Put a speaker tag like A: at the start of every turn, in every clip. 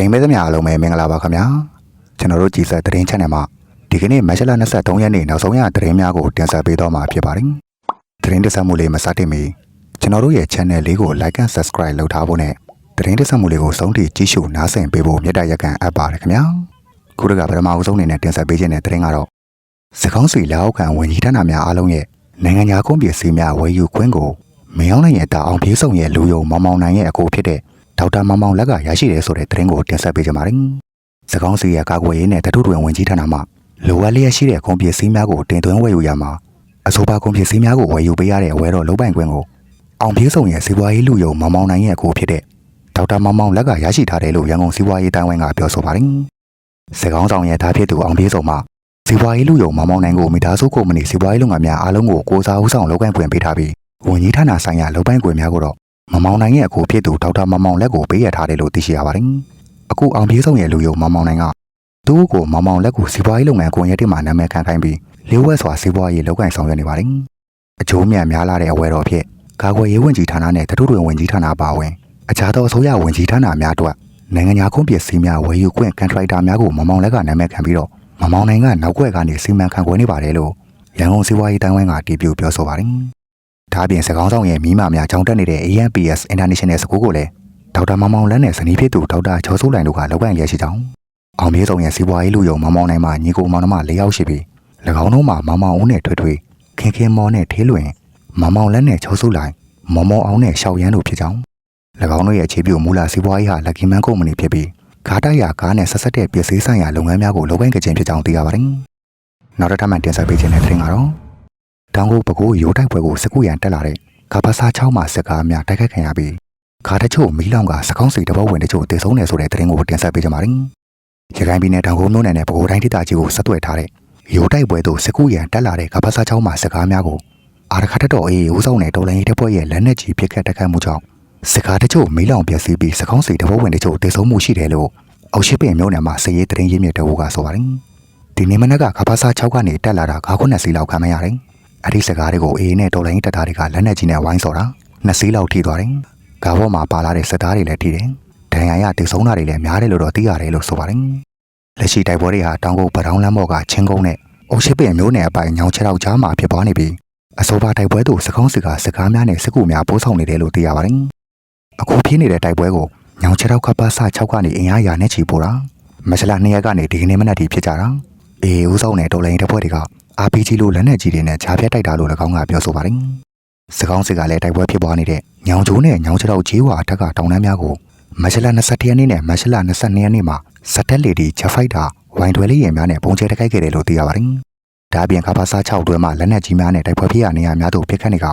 A: သတင်းမဲသမျှအားလုံးပဲမင်္ဂလာပါခင်ဗျာကျွန်တော်တို့ကြည်ဆက်သတင်း channel မှာဒီကနေ့မတ်လ23ရက်နေ့နောက်ဆုံးရသတင်းများကိုတင်ဆက်ပေးတော့မှာဖြစ်ပါတယ်သတင်းတင်ဆက်မှုလေးမစတင်မီကျွန်တော်တို့ရဲ့ channel လေးကို like and subscribe လုပ်ထားဖို့နဲ့သတင်းတင်ဆက်မှုလေးကိုဆုံးထိကြည့်ရှုနားဆင်ပေးဖို့မြတ်တရရက်ကန်အပ်ပါတယ်ခင်ဗျာခုတကပထမအဆုံးအနေနဲ့တင်ဆက်ပေးခြင်းတဲ့သတင်းကတော့စကောင်းစီလက်အောက်ခံဝန်ကြီးဌာနများအားလုံးရဲ့နိုင်ငံညာကုန်ပစ္စည်းများဝယ်ယူခွင့်ကိုမင်းအောင်နိုင်ရဲ့တာအောင်ပြေးဆောင်ရဲ့လူယုံမောင်မောင်နိုင်ရဲ့အကိုဖြစ်တဲ့ ဒေါက်တာမောင်မောင်လက်ကရရှိတယ်ဆိုတဲ့သတင်းကိုတင်ဆက်ပေးကြပါမယ်။စကောင်းစီရဲ့ကာကွယ်ရေးနဲ့တထုတွင်ဝင်ကြီးဌာနမှလိုအပ်လျက်ရှိတဲ့ကုန်ပစ္စည်းများကိုတင်သွင်းဝယ်ယူရမှာအဆိုပါကုန်ပစ္စည်းများကိုဝယ်ယူပေးရတဲ့ဝယ်တော်လုံးပိုင်ခွင့်ကိုအောင်ပြေးဆောင်ရဲ့စီးပွားရေးလူယုံမောင်မောင်နိုင်ရဲ့အကိုဖြစ်တဲ့ဒေါက်တာမောင်မောင်လက်ကရရှိထားတယ်လို့ရန်ကုန်စီးပွားရေးတိုင်းဝန်ကပြောဆိုပါတယ်။စကောင်းဆောင်ရဲ့သားဖြစ်သူအောင်ပြေးဆောင်မှစီးပွားရေးလူယုံမောင်မောင်နိုင်ကိုမိသားစုကုမ္ပဏီစီးပွားရေးလုပ်ငန်းများအားလုံးကိုကိုစားဦးဆောင်လုပ်ကိုင်ပွင့်ပေးထားပြီးဝန်ကြီးဌာနဆိုင်ရာလုပ်ပိုင်ခွင့်များကိုတော့ မမောင်နိုင်ရဲ့အကိုဖြစ်သူဒေါက်တာမမောင်လက်ကိုပေးရထားတယ်လို့သိရှိရပါတယ်။အခုအောင်ပြေးဆုံးရဲ့လူယုံမမောင်နိုင်ကသူ့ကိုမမောင်လက်ကိုစီးပွားရေးလုပ်ငန်းကွန်ရက်တွေမှာနာမည်ခံခိုင်းပြီးလျှို့ဝှက်စွာစီးပွားရေးလုပ်ကိုင်ဆောင်ရွက်နေပါတယ်။အကျိုးမြတ်များလာတဲ့အဝယ်တော်ဖြစ်ကာကွယ်ရေးဝန်ကြီးဌာနနဲ့တထုတွင်ဝန်ကြီးဌာနပါဝင်အခြားသောအစိုးရဝန်ကြီးဌာနများအတွက်နိုင်ငံညာကုန်ပစ္စည်းများဝယ်ယူခွင့်ကန်ထရိုက်တာများကိုမမောင်လက်ကနာမည်ခံပြီးတော့မမောင်နိုင်ကနောက်ွက်ကနေစီမံခန့်ခွဲနေပါတယ်လို့ရန်ကုန်စီးပွားရေးတိုင်းဝန်ကတည်ပြုပြောဆိုပါတယ်။ ဒါအပြင်စကောင်းဆောင်ရဲ့မိမများကြောင်းတက်နေတဲ့ ANPS International စကူးကိုလည်းဒေါက်တာမောင်မောင်လန်းနဲ့ဇနီးဖြစ်သူဒေါက်တာချောစိုးလိုင်တို့ကလောက်ကန်ရရှိကြောင်းအောင်မြေဆောင်ရဲ့စီးပွားရေးလူယုံမောင်မောင်နိုင်မှညီကိုမောင်နှမ၄ယောက်ရှိပြီး၎င်းတို့မှာမောင်မောင်ဦးနဲ့ထွေထွေခင်ခင်မောနဲ့ထေးလွင်မောင်မောင်လန်းနဲ့ချောစိုးလိုင်မောင်မောင်အောင်နဲ့ရှောက်ရန်းတို့ဖြစ်ကြောင်း၎င်းတို့ရဲ့အခြေပြုမူလစီးပွားရေးဟာလက်ကီမန်ကုမ္ပဏီဖြစ်ပြီးကားတိုက်ရာကားနဲ့ဆက်ဆက်တဲ့ပစ္စည်းဆိုင်ရာလုပ်ငန်းများကိုလုပ်ကိုင်ကြခြင်းဖြစ်ကြောင်းသိရပါတယ်နောက်တစ်ထပ်မှတင်ဆက်ပေးခြင်းတဲ့တင်ကတော့ တောင်ကိုပကိုးရိုးတိုက်ပွဲကိုစကူရန်တက်လာတဲ့ကဘာစာ6မှာစကားများတိုက်ခိုက်ခံရပြီးခါတချို့မီးလောင်ကစကောင်းစီတဘောဝင်တချို့တည်ဆုံးတယ်ဆိုတဲ့သတင်းကိုတင်ဆက်ပေးကြပါမယ်။ရခိုင်ပြည်နယ်တောင်ကုန်းမြို့နယ်နဲ့ပဲခူးတိုင်းဒေသကြီးကိုဆက်သွယ်ထားတဲ့ရိုးတိုက်ပွဲသို့စကူရန်တက်လာတဲ့ကဘာစာ6မှာစကားများကိုအာရခတ်တော်အေးဦးဆောင်တဲ့တော်လိုင်းရေးတပ်ဖွဲ့ရဲ့လက်နက်ကြီးပစ်ခတ်တိုက်ခိုက်မှုကြောင့်စကားတချို့မီးလောင်ပျက်စီးပြီးစကောင်းစီတဘောဝင်တချို့တည်ဆုံးမှုရှိတယ်လို့အောက်ရှိပင်မြို့နယ်မှာစည်ရေးသတင်းရင်းမြစ်တအုပ်ကဆိုပါတယ်။ဒီနေ့မနက်ကကဘာစာ6ကနေတက်လာတာကားခုနှစ်စီးလောက်ခံမရတယ်။ အဲ့ဒီစကားတွေကိုအေးနဲ့တော်လိုင်းရေးတပ်သားတွေကလက်နက်ကြီးနဲ့ဝိုင်းစော်တာနှစ်စီးလောက်ထိသွားတယ်။ကားပေါ်မှာပါလာတဲ့စက်သားတွေလည်းထိတယ်။ဒဏ်ရာရတိတ်ဆုံးတာတွေလည်းများတယ်လို့တော့သိရတယ်လို့ဆိုပါတယ်။လက်ရှိတိုက်ပွဲတွေဟာတောင်ကုန်းပထောင်လမ်းဘော်ကချင်းကုန်းနဲ့အုတ်ရှိပင်မျိုးနယ်အပိုင်ညောင်ချောက်ကြားမှာဖြစ်ပွားနေပြီးအဆိုပါတိုက်ပွဲတို့စကောင်းစကားစကားများနဲ့စကူများပိုးဆောင်နေတယ်လို့သိရပါတယ်။အခုဖြစ်နေတဲ့တိုက်ပွဲကိုညောင်ချောက်ကပ်ပါဆ6ကနေအင်အားရာနဲ့ချီပို့တာမဆလာ2ရက်ကနေဒီကနေ့မနက်ထိဖြစ်ကြတာ။အေးဦးဆောင်တဲ့တော်လိုင်းတပ်ဖွဲ့တွေက RPG လို့လက်နက်ကြီးတွေနဲ့ဂျားပြတ်တိုက်တာလို့၎င်းကပြောဆိုပါတယ်။စကောင်းစစ်ကလည်းတိုက်ပွဲဖြစ်ပွားနေတဲ့ညောင်ကျိုးနဲ့ညောင်ချောက်ဂျေးဝါအထက်ကတောင်တန်းများကိုမတ်လ21ရက်နေ့နဲ့မတ်လ22ရက်နေ့မှာစက်တက်လီဒီဂျဖိုက်တာဝိုင်တွယ်လေးရင်များနဲ့ပုံကျဲတိုက်ခိုက်ခဲ့တယ်လို့သိရပါတယ်။ဒါအပြင်ကဘာစာ6တွဲမှာလက်နက်ကြီးများနဲ့တိုက်ပွဲဖြစ်ရနေရများသို့ပြစ်ခတ်နေက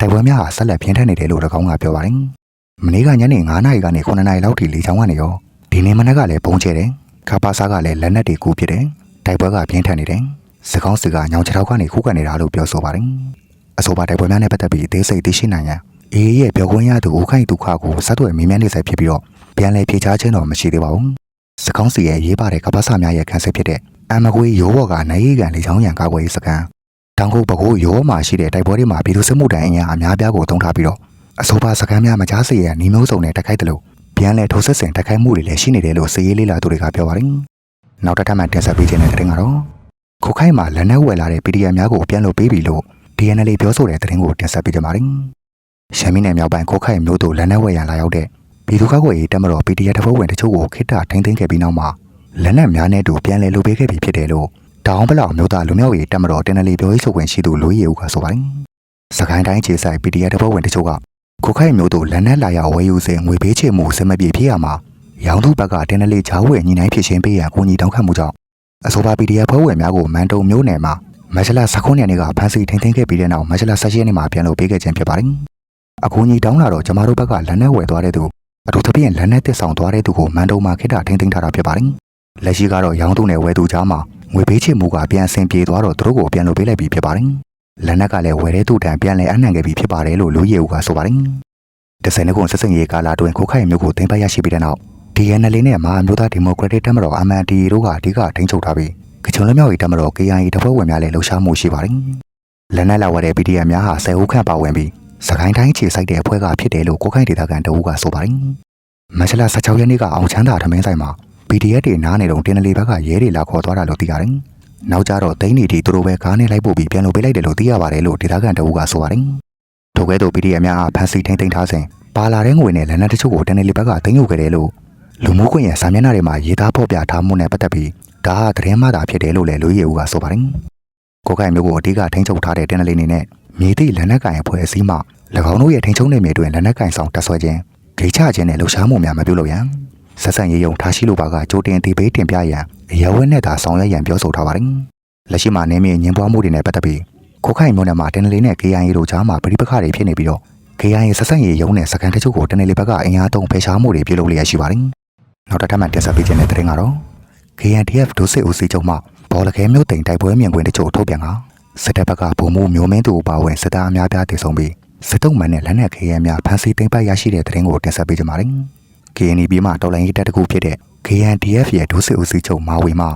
A: တိုက်ပွဲများဟာဆက်လက်ပြင်းထန်နေတယ်လို့၎င်းကပြောပါတယ်။မနေ့ကညနေ9နာရီကနေ9နာရီလောက်ထိလေချောင်းကနေရောဒီနေ့မနက်ကလည်းပုံကျဲတယ်။ကဘာစာကလည်းလက်နက်တွေကူဖြစ်တယ်။တိုက်ပွဲကပြင်းထန်နေတယ်။ စကောင်းစစ်ကညောင်ချောက်ကနေခုခံနေတာလို့ပြောဆိုပါတယ်။အဆိုပါတိုက်ပွဲများနဲ့ပတ်သက်ပြီးအသေးစိတ်သိရှိနိုင်ရန်အေးရဲ့ပြောခွင့်ရသူဦးခိုင်ဒုက္ခကိုစက်သွယ်မေးမြန်းနေဆက်ဖြစ်ပြီးတော့ပြန်လည်ဖြေချခြင်းတော့မရှိသေးပါဘူး။စကောင်းစီရဲ့ရေးပါတဲ့ကပ္ပဆာများရဲ့ခန်းစစ်ဖြစ်တဲ့အမကွေးရိုးဘော်ကနိုင်ရီကန်လေချောင်းရံကာကွယ်ရေးစခန်းတောင်ကုတ်ဘကိုးရိုးမှာရှိတဲ့တိုက်ပွဲတွေမှာပြည်သူစစ်မှုတိုင်အင်အားအများပြားကိုတုံးထားပြီးတော့အဆိုပါစခန်းများမကြားစေရန်နှီးမျိုးစုံနဲ့တိုက်ခိုက်တယ်လို့ပြန်လည်ထိုးစစ်ဆင်တိုက်ခိုက်မှုတွေလည်းရှိနေတယ်လို့စည်ရေးလေးလာသူတွေကပြောပါတယ်။နောက်တစ်ထပ်မှတင်ဆက်ပေးခြင်းတဲ့တဲ့တင်ကတော့ ခိုခိုင်မှာလက်နက်ဝယ်လာတဲ့ PDF များကိုပြန်လို့ပေးပြီလို့ DNL ပြောဆိုတဲ့သတင်းကိုတင်ဆက်ပေးကြပါမယ်။ရှမ်းပြည်နယ်မြောက်ပိုင်းခိုခိုင်မြို့သို့လက်နက်ဝယ်ရန်လာရောက်တဲ့ပြည်သူ့ကာကွယ်ရေးတပ်မတော် PDF တပ်ဖွဲ့ဝင်တချို့ကိုခိတ္တထိန်းသိမ်းခဲ့ပြီးနောက်မှာလက်နက်များနဲ့တူပြန်လည်လုပ်ပေးခဲ့ပြီးဖြစ်တယ်လို့တောင်ပလောက်မြို့သားလူမျိုးရေးတပ်မတော် DNL ပြောရေးဆိုခွင့်ရှိသူလူကြီးဦးကဆိုပါတယ်။စကိုင်းတိုင်းခြေဆိုင် PDF တပ်ဖွဲ့ဝင်တချို့ကခိုခိုင်မြို့သို့လက်နက်လာရောက်ဝယ်ယူစဉ်ငွေပေးချေမှုစမပြေဖြစ်ရမှာရောင်သူဘက်က DNL ချားဝယ်ညှိနှိုင်းဖြစ်ချင်းပေးရန်ကိုကြီးတောင်းခံမှုကြောင့် အဆိုပါ PDF ဖွဲ့ဝင်များကိုမန်တုံမြို့နယ်မှာမတ်လ19ရက်နေ့ကဖမ်းဆီးထိန်းသိမ်းခဲ့ပြီးတဲ့နောက်မတ်လ16ရက်နေ့မှာပြန်လို့ပေးခဲ့ခြင်းဖြစ်ပါတယ်။အခုညီတောင်းလာတော့ကျမတို့ဘက်ကလက်နက်ဝယ်သွားတဲ့သူအထူးသဖြင့်လက်နက်တစ်ဆောင်သွားတဲ့သူကိုမန်တုံမှာခိတ္တထိန်းသိမ်းထားတာဖြစ်ပါတယ်။လက်ရှိကတော့ရောင်းသူနဲ့ဝယ်သူကြားမှာငွေပေးချေမှုကပြန်ဆင်ပြေသွားတော့သူတို့ကိုပြန်လို့ပေးလိုက်ပြီးဖြစ်ပါတယ်။လက်နက်ကလည်းဝယ်တဲ့သူတန်ပြန်လဲအနှံခဲ့ပြီးဖြစ်ပါတယ်လို့လူရဲဦးကဆိုပါတယ်။တဆယ်နှစ်ခုဆက်စင်ရေးကာလာတွင်ခိုခိုင်မျိုးကိုတင်ပတ်ရရှိပြီးတဲ့နောက် DNL နဲ့မဟာမျိုးသားဒီမိုကရက်တစ်တပ်မတော် MND တို့ကအဓိကထိန်းချုပ်ထားပြီးကချုံလက်မြောက်ရေးတပ်မတော် KIA တပ်ဖွဲ့ဝင်များလည်းလှုပ်ရှားမှုရှိပါတယ်။လက်နက်လာဝတဲ့ PDF များဟာဆယ်ဦးခန့်ပါဝင်ပြီးစကိုင်းတိုင်းခြေစိုက်တဲ့အဖွဲ့ကဖြစ်တယ်လို့ကိုခိုင်ဒေသခံတအုပ်ကဆိုပါတယ်။မတ်လ16ရက်နေ့ကအောင်ချမ်းသာထမင်းဆိုင်မှာ PDF တွေနားနေတော့တင်းနလီဘက်ကရဲတွေလာခေါ်သွားတာလို့သိရတယ်။နောက်ကြတော့တိန်းနေတီသူတို့ပဲကားနဲ့လိုက်ပို့ပြီးပြန်လုပ်ပေးလိုက်တယ်လို့သိရပါတယ်လို့ဒေသခံတအုပ်ကဆိုပါတယ်။ထို့ကဲ့သို့ PDF များအားဖမ်းဆီးထိန်းသိမ်းထားစဉ်ပါလာတဲ့ငွေနဲ့လက်နက်တချို့ကိုတင်းနလီဘက်ကသိမ်းယူခဲ့တယ်လို့ လူမှုကွန်ရက်စာမျက်နှာတွေမှာရေးသားဖော်ပြထားမှုနဲ့ပတ်သက်ပြီးဒါဟာသတင်းမှသာဖြစ်တယ်လို့လည်းလူကြီးအုပ်ကဆိုပါတယ်။ကိုကိုင်မျိုးကိုအဓိကထိန်းချုပ်ထားတဲ့တင်းနလီနေနဲ့မြေတိလက်နက်ကင်အဖွဲ့အစည်းမှ၎င်းတို့ရဲ့ထိန်းချုပ်နယ်မြေတွင်လက်နက်ကင်ဆောင်တပ်ဆွဲခြင်းဂိတ်ချခြင်းနဲ့လှုပ်ရှားမှုများမပြုလုပ်ရန်ဆက်ဆံရေးယုံထားရှိလိုပါကကြိုတင်တည်ပေးတင်ပြရန်အရဝဲနဲ့သာဆောင်ရွက်ရန်ပြောဆိုထားပါတယ်။လက်ရှိမှာနေမြေညင်ပွားမှုတွေနဲ့ပတ်သက်ပြီးခိုခိုင်မျိုးနဲ့မှာတင်းနလီနဲ့ KIA တို့ကြားမှာပြိပခါတွေဖြစ်နေပြီးတော့ KIA ဆက်ဆံရေးယုံနဲ့စကန်တချို့ကိုတင်းနလီဘက်ကအင်အားသုံးဖေရှားမှုတွေပြုလုပ်လျက်ရှိပါတယ်။ နောက်တစ်ထပ်မှတင်ဆက်ပေးခြင်းတဲ့တဲ့ရင်ကတော့ KNDF ဒုစစ်ဦးစီးချုပ်မှဘော်လခဲမျိုးတိန်တိုက်ပွဲမြင်ကွင်းတချို့ထုတ်ပြန်ကစစ်တပ်ဘက်ကဗိုလ်မှူးမျိုးမင်းသူအပါအဝင်စစ်သားအများပြားတည်ဆုံပြီးစစ်တုံးမှန်နဲ့လက်နက်ခဲယမ်းများဖမ်းဆီးသိမ်းပိုက်ရရှိတဲ့တဲ့ရင်ကိုတင်ဆက်ပေးကြပါမယ်။ KNB မှတော်လိုင်းရေးတပ်တစ်ခုဖြစ်တဲ့ KNDF ရဲ့ဒုစစ်ဦးစီးချုပ်မာဝေမှ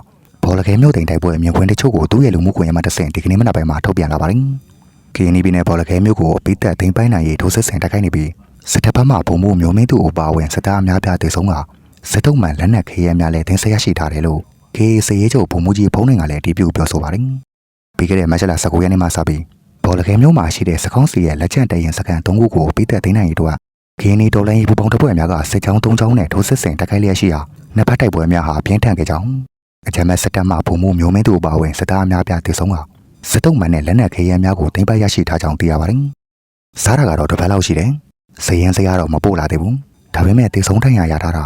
A: ဘော်လခဲမျိုးတိန်တိုက်ပွဲမြင်ကွင်းတချို့ကိုသူ့ရဲ့လူမှုကွန်ရက်မှာတဆင့်ဒီကနေ့မနက်ပိုင်းမှာထုတ်ပြန်လာပါတယ်။ KNB နဲ့ဘော်လခဲမျိုးကိုအပိသက်သိမ်းပိုက်နိုင်ရေးဒုစစ်ဆင်တိုက်ခိုက်နေပြီးစစ်တပ်ဘက်မှဗိုလ်မှူးမျိုးမင်းသူအပါအဝင်စစ်သားအများပြားတည်ဆုံက စစ်တုံးမှန်လက်နက်ခဲယမ်းများလည်းတင်ဆက်ရရှိထားတယ်လို့ KAC ရေးချုပ်ဗိုလ်မှူးကြီးဖုံးနိုင်ကလည်းအတည်ပြုပြောဆိုပါတယ်။ပြီးခဲ့တဲ့မတ်လ19ရက်နေ့မှာစပြီးဘော်လခဲမြို့မှာရှိတဲ့စကောင်းစီရဲ့လက်ကျန်တရင်စကန်၃ခုကိုပိသက်သိမ်းနိုင်ရေးတို့ကခင်းနီဒေါ်လာရေးပူပေါင်းတပ်ဖွဲ့များကစစ်ကြောင်း၃ကြောင်းနဲ့ထိုးစစ်ဆင်တိုက်ခိုက်လျက်ရှိရာနှစ်ဖက်တိုက်ပွဲများဟာပြင်းထန်ခဲ့ကြောင်းအကြမ်းမဲ့စစ်တပ်မှဗိုလ်မှူးမျိုးမင်းတို့အပါအဝင်စစ်သားအများပြားတည်ဆုံကစစ်တုံးမှန်နဲ့လက်နက်ခဲယမ်းများကိုတင်ပိုက်ရရှိထားကြောင်းသိရပါတယ်။စားတာကတော့တစ်ဖက်လောက်ရှိတယ်။စည်ရင်စရာတော့မပို့လာသေးဘူး။ဒါပေမဲ့တည်ဆုံထိုင်ရရထားတာ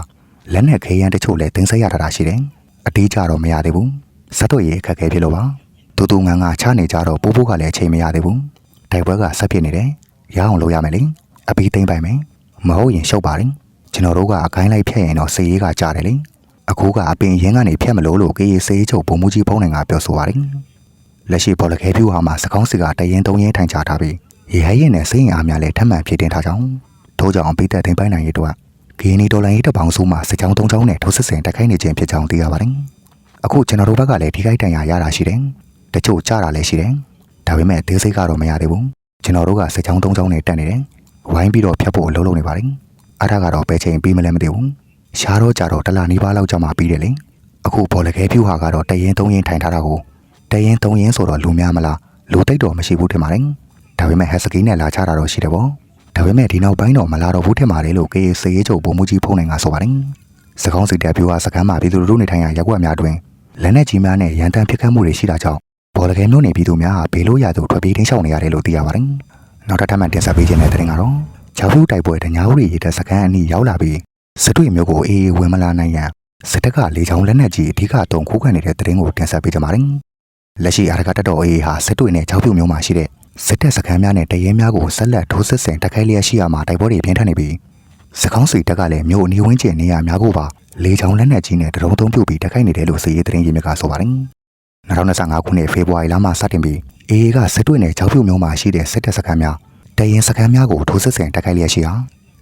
A: လက်နက်ခဲယမ်းတချို့လည်းတင်ဆက်ရထားတာရှိတယ်။အတီးကြတော့မရသေးဘူး။စက်တော့ရေးအခက်အခဲဖြစ်လို့ပါ။တူတူငန်းငါချနေကြတော့ပိုးပိုးကလည်းအချိန်မရသေးဘူး။တိုက်ပွဲကဆက်ဖြစ်နေတယ်။ရအောင်လုပ်ရမယ်လေ။အပီးသိမ့်ပိုင်မယ်။မဟုတ်ရင်ရှုပ်ပါတယ်။ကျွန်တော်တို့ကအကိုင်းလိုက်ဖြတ်ရင်တော့စေးရေးကကြားတယ်လေ။အခုကအပင်ရင်းကနေဖြတ်မလို့လို့ကေးစေးချုပ်ဘုံမူကြီးဖုံးနိုင်ကပြောဆိုပါတယ်။လက်ရှိဘော်လခဲပြူဟာမှာစကောင်းစီကတရင်သုံးရင်ထိုင်ချထားပြီးရေဟဲရင်နဲ့စိတ်ရင်အားများလည်းထပ်မံဖြစ်တင်ထားကြောင်းထို့ကြောင့်ပိသက်သိမ့်ပိုင်နိုင်ရေးတော့ ဂီနီဒေါ်လာရေးတပေါင်းစုမှာစစ်ကြောင်း၃ချောင်းနဲ့ထိုးစစ်ဆင်တိုက်ခိုက်နေခြင်းဖြစ်ကြောင်းသိရပါတယ်။အခုကျွန်တော်တို့ဘက်ကလည်းထိခိုက်ဒဏ်ရာရတာရှိတယ်။တချို့ကြတာလည်းရှိတယ်။ဒါပေမဲ့သေးစိတ်ကတော့မရသေးဘူး။ကျွန်တော်တို့ကစစ်ကြောင်း၃ချောင်းနဲ့တက်နေတယ်။ဝိုင်းပြီးတော့ဖြတ်ဖို့အလုပ်လုပ်နေပါတယ်။အားဒါကတော့ပဲချိန်ပြီးမလဲမသိဘူး။ရှားတော့ကြတော့တလာနီးပါးလောက်ကြာမှပြီးတယ်လေ။အခုဘော်လခဲဖြူဟာကတော့တရင်၃ရင်ထိုင်ထားတာကိုတရင်၃ရင်ဆိုတော့လူများမလားလူတိတ်တော့မရှိဘူးထင်ပါတယ်။ဒါပေမဲ့ဟက်စကီနဲ့လာချတာတော့ရှိတယ်ပေါ့။ ဒါပေမဲ့ဒီနောက်ပိုင်းတော့မလာတော့ဘူးထင်ပါတယ်လို့ KAC ရေးချုပ်ပုံမှုကြီးဖုံးနိုင်ကဆိုပါတယ်။စကောင်းစီတက်ပြူဟာစကမ်းမှာပြည်သူလူထုနေထိုင်ရာရပ်ကွက်များတွင်လက်နက်ကြီးများနဲ့ရန်တမ်းပစ်ခတ်မှုတွေရှိတာကြောင့်ဘော်လကဲမျိုးနယ်ပြည်သူများဟာဘေးလို့ရသူထွက်ပြေးထိန်းချောင်းနေရတယ်လို့သိရပါတယ်။နောက်တစ်ထပ်မှတင်ဆက်ပေးခြင်းတဲ့တဲ့ရင်ကတော့ချောက်ဖြူတိုက်ပွဲတညာဦးရီရတဲ့စကမ်းအနီးရောက်လာပြီးစစ်တွေမျိုးကိုအေးအေးဝင်မလာနိုင်ရန်စစ်တပ်ကလေချောင်းလက်နက်ကြီးအဓိကတုံခိုးခံနေတဲ့တဲ့ရင်ကိုတင်ဆက်ပေးကြပါတယ်။လက်ရှိအာရကတတော်အေးဟာစစ်တွေနဲ့ချောက်ဖြူမျိုးမှာရှိတဲ့ စစ်တပ်စခန်းများနဲ့တရင်များကိုဆက်လက်ထိုးစစ်ဆင်တိုက်ခိုက်လျက်ရှိရမှာတိုက်ပွဲတွေပြင်းထန်နေပြီးစကောင်းစီတက်ကလည်းမြို့အနီးဝန်းကျင်နေရာများကိုပါလေချောင်းလက်နက်ကြီးနဲ့တရုံသုံးပြုတ်ပြီးတိုက်ခိုက်နေတယ်လို့စီရေးသတင်းရင်းမြစ်ကဆိုပါတယ်။2025ခုနှစ်ဖေဖော်ဝါရီလမှစတင်ပြီးအေအေကစစ်တွေနဲ့ချောက်ဖြူမျိုးမှာရှိတဲ့စစ်တပ်စခန်းများတရင်စခန်းများကိုထိုးစစ်ဆင်တိုက်ခိုက်လျက်ရှိရာ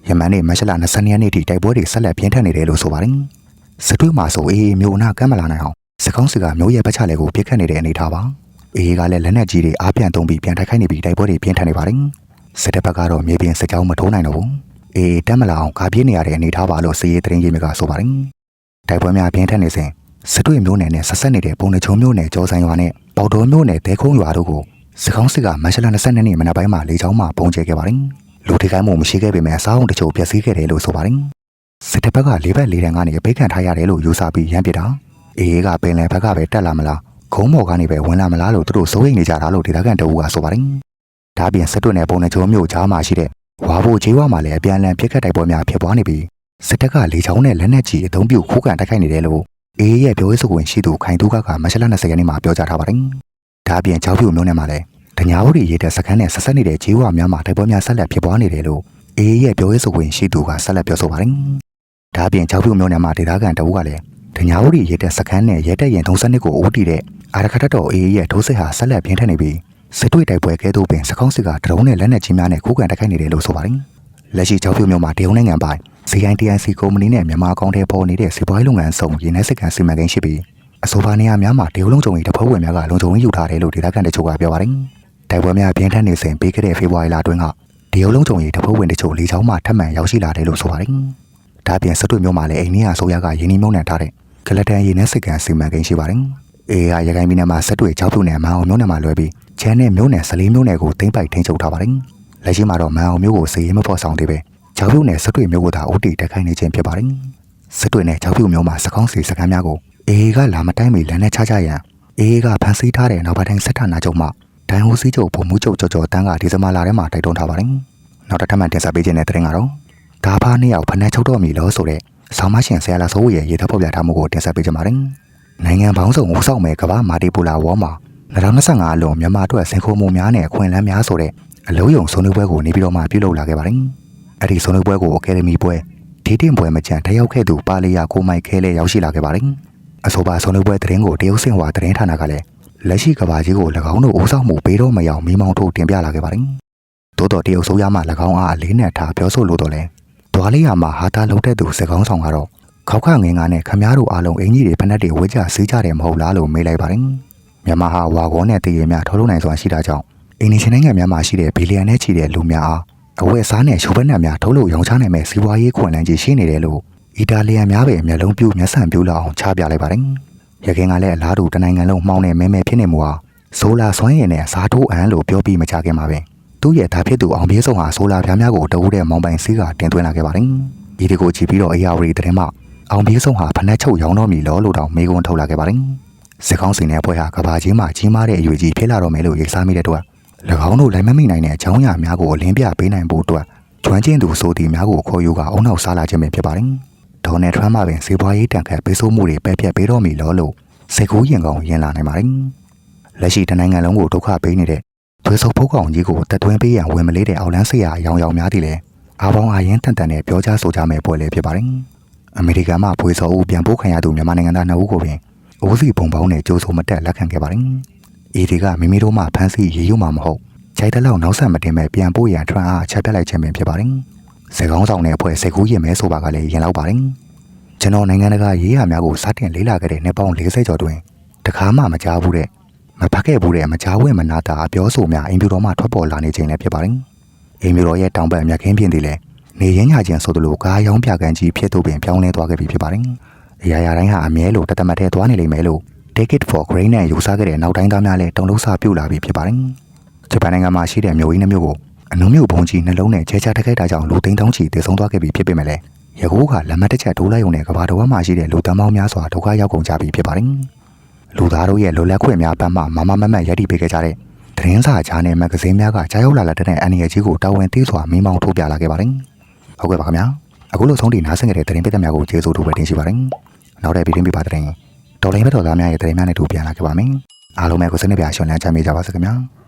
A: ယမန်နေ့မတ်လ20ရက်နေ့ထိတိုက်ပွဲတွေဆက်လက်ပြင်းထန်နေတယ်လို့ဆိုပါတယ်။စစ်တွေမှာဆိုအေအေမျိုးအနာကမ်းမလာနိုင်အောင်စကောင်းစီကမျိုးရဲ့ဘက်ချလေကိုပြစ်ခတ်နေတဲ့အနေထားပါ။ အေအေကလည်းလက်နက်ကြီးတွေအားပြန်သုံးပြီးပြန်တိုက်ခိုက်နေပြီးတိုက်ပွဲတွေပြင်းထန်နေပါတယ်။စစ်တပ်ဘက်ကတော့မြေပြင်စစ်ကြောင်းမထိုးနိုင်တော့ဘူး။အေးတက်မလာအောင်ကာပြေးနေရတဲ့အနေထားပါလို့စီရေးသတင်းရေးမြစ်ကဆိုပါတယ်။တိုက်ပွဲများပြင်းထန်နေစဉ်စစ်တွေမျိုးနယ်နဲ့ဆက်ဆက်နေတဲ့ပုံနှချုံမျိုးနယ်ကျော်ဆိုင်ရွာနဲ့ပေါတော်မျိုးနယ်တဲခုံးရွာတို့ကိုစစ်ကောင်းစစ်ကမတ်လ22ရက်နေ့မနက်ပိုင်းမှာလေကြောင်းမှပုံကျဲခဲ့ပါတယ်။လူထိခိုက်မှုမရှိခဲ့ပေမဲ့အစားအုံတချို့ပျက်စီးခဲ့တယ်လို့ဆိုပါတယ်။စစ်တပ်ဘက်ကလေးဘက်လေးတန်းကနေပိတ်ခံထားရတယ်လို့ယူဆပြီးရမ်းပစ်တာ။အေးအေးကပင်လယ်ဘက်ကပဲတက်လာမလား ခုံးမော်ကနေပဲဝင်လာမလားလို့သူတို့စိုးရိမ်နေကြတာလို့ဒေသခံတအူးကဆိုပါတယ်။ဒါပြင်စစ်တွနဲ့ပုံနှချုံမျိုးကြားမှာရှိတဲ့ဝါဖို့ချေးဝါမှာလည်းအပြန်အလှန်ပြစ်ခတ်တိုက်ပွဲများဖြစ်ပွားနေပြီးစစ်တပ်ကလေချောင်းနဲ့လက်နက်ကြီးအုံပြုခုခံတိုက်ခိုက်နေတယ်လို့အေးရဲ့ပြောရေးဆိုခွင့်ရှိသူခိုင်သူကကမတ်လ20ရက်နေ့မှာပြောကြားထားပါတယ်။ဒါပြင်ချောက်ပြူမျိုးနဲ့မှာလည်းတညာဝရီရေးတဲ့စကန်နဲ့ဆက်ဆက်နေတဲ့ခြေဝါများမှာတိုက်ပွဲများဆက်လက်ဖြစ်ပွားနေတယ်လို့အေးရဲ့ပြောရေးဆိုခွင့်ရှိသူကဆက်လက်ပြောဆိုပါတယ်။ဒါပြင်ချောက်ပြူမျိုးနဲ့မှာဒေသခံတအုပ်ကလည်းတညာဝရီရေးတဲ့စကန်နဲ့ရဲတဲ့ရင်32ကိုဦးတည်တဲ့ အာရခတ်တော်အေးရဲ့ထိုးစစ်ဟာဆက်လက်ပြင်းထန်နေပြီးစစ်တွေတိုက်ပွဲကဲသို့ပင်စကောင်းစစ်ကဒရုန်းနဲ့လက်နက်ကြီးများနဲ့ခုခံတိုက်ခိုက်နေတယ်လို့ဆိုပါတယ်။လက်ရှိချောက်ပြူမျိုးမှာတရုံနိုင်ငံပိုင် CITIC ကုမ္ပဏီနဲ့မြန်မာကောင်တဲ့ပေါ်နေတဲ့စီးပွားရေးလုပ်ငန်းဆောင်ရင်းနှက်စစ်ကန်စီမံကိန်းရှိပြီးအဆိုပါနေရာများမှာတရုတ်လုံးကြုံရေးတဖက်ဝင်များကလုံခြုံရေးယူထားတယ်လို့ဒေသခံတချို့ကပြောပါတယ်။တိုက်ပွဲများပြင်းထန်နေစဉ်ပြီးခဲ့တဲ့ဖေဖော်ဝါရီလအတွင်းကတရုတ်လုံးကြုံရေးတဖက်ဝင်တချို့လေချောင်းမှထပ်မံရောက်ရှိလာတယ်လို့ဆိုပါတယ်။ဒါအပြင်စစ်တွေမျိုးမှာလည်းအိန္ဒိယအစိုးရကယင်းနှီးမြှုပ်နှံထားတဲ့ကလတန်ရေနက်စစ်ကန်စီမံကိန်းရှိပါတယ်။ အေးရရခိုင်ပြည်နယ်မှာစစ်တွေချောက်ပြုတ်နယ်မန်အောင်မျိုးနယ်မှာလွှဲပြီးချမ်းနယ်မျိုးနယ်14မျိုးနယ်ကိုတင်ပိုက်ထိန်းချုပ်ထားပါတယ်။လက်ရှိမှာတော့မန်အောင်မျိုးကိုစီရင်မဖော်ဆောင်သေးပဲချောက်ပြုတ်နယ်စစ်တွေမျိုးကိုသာအုပ်တီတက်ခိုင်းနေခြင်းဖြစ်ပါတယ်။စစ်တွေနယ်ချောက်ပြုတ်မျိုးမှာစကောင်းစီစကမ်းများကိုအေးကလာမတိုင်းမီလမ်းနဲ့ချချရန်အေးကဖန်ဆီးထားတဲ့နောက်ဘက်တိုင်းစစ်ဌာနချုပ်မှဒိုင်ဟိုစီချုပ်ပုံမှုချုပ်ကြော်ကြော်တန်းကဒီဇင်ဘာလထဲမှာတိုက်တွန်းထားပါတယ်။နောက်တစ်ထပ်မှတင်ဆက်ပေးခြင်းတဲ့တဲ့ရင်ကတော့ဒါဖားနှစ်ယောက်ဖနှက်ချုပ်တော့မီလို့ဆိုတဲ့ဆောင်းမရှင်ဆရာလာစိုးရဲ့ရေတပ်ဖော်ပြထားမှုကိုတင်ဆက်ပေးကြပါမယ်။ နိုင်ငံပေါင်းစုံဦးဆောင်မဲ့ကမ္ဘာမာတီပူလာဝေါ်မှာ2025အလွန်မြန်မာအတွက်စင်ခိုမှုများနဲ့အခွင့်အလမ်းများဆိုတဲ့အလုံးယုံဆုံးနှုတ်ပွဲကိုနေပြီးတော့မှပြုလုပ်လာခဲ့ပါတယ်။အဲ့ဒီဆုံးနှုတ်ပွဲကိုအကယ်ဒမီပွဲဒေးတင်ပွဲမကြံထရောက်ခဲ့သူပါလီယာကိုမိုက်ခဲလဲရောက်ရှိလာခဲ့ပါတယ်။အဆိုပါဆုံးနှုတ်ပွဲသတင်းကိုတရုတ်စင်ဝါသတင်းဌာနကလည်းလက်ရှိကဘာကြီးကို၎င်းတို့ဦးဆောင်မှုပေးတော့မရောက်မိမောင်းထုတ်တင်ပြလာခဲ့ပါတယ်။သို့တော်တရုတ်ဆိုရမှ၎င်းအားအလေးနဲ့ထားပြောဆိုလို့တော့လဲ။တွားလေးရမှာဟာတာလုံးတဲ့သူစကောင်းဆောင်ကတော့ ခောက်ခငင်ကနဲ့ခမားတို့အားလုံးအင်ကြီးတွေဖက်နဲ့တွေဝေးကြစီးကြတယ်မဟုတ်လားလို့မေးလိုက်ပါတယ်။မြန်မာဟာဝါကောနဲ့တည်ရများထုတ်လုပ်နိုင်စွာရှိတာကြောင့်အင်ဒီရှင်နိုင်ငံများမှာရှိတဲ့ဘီလီယံနဲ့ချီတဲ့လူများအားအဝတ်အစားနဲ့ရှိုးဘက်နှံများထုတ်လုပ်ရောင်းချနိုင်မဲ့စီးပွားရေးခွင့်လန်းကြီးရှိနေတယ်လို့အီတာလီယန်များပဲမျက်လုံးပြူမျက်စံပြူလောက်အောင်ချပြလိုက်ပါတယ်။ရခိုင်ကလည်းအလားတူတနိုင်ငံလုံးမှောင်းနေမဲမဲဖြစ်နေမှုဟာဆိုလာဆွမ်းရည်နဲ့စားထိုးအန်လို့ပြောပြီးမကြခင်ပါပဲ။သူ့ရဲ့သားဖြစ်သူအောင်ပြေးဆုံးဟာဆိုလာပြားများကိုတဝူးတဲ့မောင်ပိုင်စီးကတင်သွင်းလာခဲ့ပါတယ်။ဒီဒီကိုကြည့်ပြီးတော့အေယာဝတီတရင်မှ အောင်ပြေးဆုံးဟာဖနှက်ချုပ်ရောင်းတော့မီလို့လို့တောင်မေကွန်းထုတ်လာခဲ့ပါတယ်။စစ်ကောင်းစင်တဲ့အဖွဲ့ဟာကဘာကြီးမှာကြီးမားတဲ့အရွေကြီးဖြစ်လာတော့မယ်လို့ရိပ်စားမိတဲ့အတွက်၎င်းတို့လည်းမမိနိုင်တဲ့အကြောင်းအရာများကိုအလင်းပြပေးနိုင်ဖို့အတွက်ကျွမ်းကျင်သူဆိုသည်များကိုခေါ်ယူကအုံနောက်စားလာခြင်းပဲဖြစ်ပါတယ်။ဒေါ်နယ်ထရမ်းမှပင်စေပွားရေးတန်ခတ်ပေးဆိုးမှုတွေပဲပြတ်ပေးတော့မီလို့လို့စိတ်ကူးရင်ကောင်ရင်လာနိုင်ပါတယ်။လက်ရှိတနိုင်ငံလုံးကိုဒုက္ခပေးနေတဲ့သွေးဆုပ်ဖုတ်ကောင်ကြီးကိုတက်သွင်းပေးရန်ဝင်မလေးတဲ့အောက်လန်းဆရာအယောင်ယောင်များသည်လည်းအားပေါင်းအားရင်တန်တန်နဲ့ပြောကြားဆိုကြမဲ့ပွဲလေးဖြစ်ပါတယ်။ အမေရိကန်မှဖွေစောဦးပြန်ပို့ခံရသူမြန်မာနိုင်ငံသားနှစ်ဦးကိုပင်အိုးစီပုံပေါင်းနဲ့ကြိုးဆိုမတက်လက်ခံခဲ့ပါတယ်။အေဒီကမိမိတို့မှဖမ်းဆီးရေးယူမှာမဟုတ်ခြိုက်တဲ့လောက်နောက်ဆက်မတင်မဲ့ပြန်ပို့ရန်ထရန်အားချက်ပြလိုက်ခြင်းပင်ဖြစ်ပါတယ်။စေကောင်းဆောင်တဲ့အဖွဲ့စိတ်ကူးရင်မဲဆိုပါကလည်းရင်လောက်ပါတယ်။ကျွန်တော်နိုင်ငံတကာရေးရာများကိုစတင်လေ့လာခဲ့တဲ့နှစ်ပေါင်း40ကျော်တွင်တခါမှမကြားဘူးတဲ့မဖတ်ခဲ့ဘူးတဲ့မကြားဝဲမနာတာအပြောဆိုများအင်ဖြူတော်မှထွက်ပေါ်လာနေခြင်းလည်းဖြစ်ပါတယ်။အင်ဖြူတော်ရဲ့တောင်ဘက်မြက်ခင်းပြင်သည်လည်း နေရင်းညခြင်းဆိုသလိုကားရောင်းပြကန်ကြီးဖြစ်သူပင်ပြောင်းလဲသွားခဲ့ပြီဖြစ်ပါတယ်။အရာရာတိုင်းဟာအမြဲလိုတတမတ်ထဲသွားနေလိမ့်မယ်လို့ Take it for grain နဲ့ယူဆခဲ့တဲ့နောက်တိုင်းသားများလည်းတုံလုံးစာပြုတ်လာပြီဖြစ်ပါတယ်။ဂျပန်နိုင်ငံမှာရှိတဲ့မြို့ကြီးနှမျိုးကိုအနုမျိုးဘုံကြီးနှလုံးနဲ့ချဲချတိုက်ခိုက်တာကြောင့်လူသိန်းတောင်းချီတည်ဆုံသွားခဲ့ပြီဖြစ်ပေမဲ့လည်းယခုကလက်မတ်တစ်ချက်ထိုးလိုက်ုံနဲ့ကဘာတော်မှာရှိတဲ့လူတန်းပေါင်းများစွာဒုက္ခရောက်ကုန်ကြပြီဖြစ်ပါတယ်။လူသားတို့ရဲ့လိုလက်ခွင့်များပန်းမှမမမမတ်ရည်တည်ပေးခဲ့ကြတဲ့သတင်းစာကြားနဲ့မဂ္ဂဇင်းများကကြားရောက်လာတဲ့အန်ရီကြီးကိုတာဝန်သေးစွာမိမောင်းထုတ်ပြလာခဲ့ပါတယ်။ ဟုတ်ကဲ့ပါခင်ဗျာ။အခုလိုဆုံးဒီနားဆင်ခဲ့တဲ့သတင်းပိသက်များကိုကျေးဇူးတူပဲတင်ရှိပါတယ်။နောက်တဲ့ဗီဒီယိုပြပါတဲ့တော်လိုင်းဘက်တော်သားများရဲ့သတင်းများနဲ့တူပြန်လာခဲ့ပါမယ်။အားလုံးပဲကိုစိတ်နှပြရှင်လန်းချမ်းမြေ့ကြပါစေခင်ဗျာ။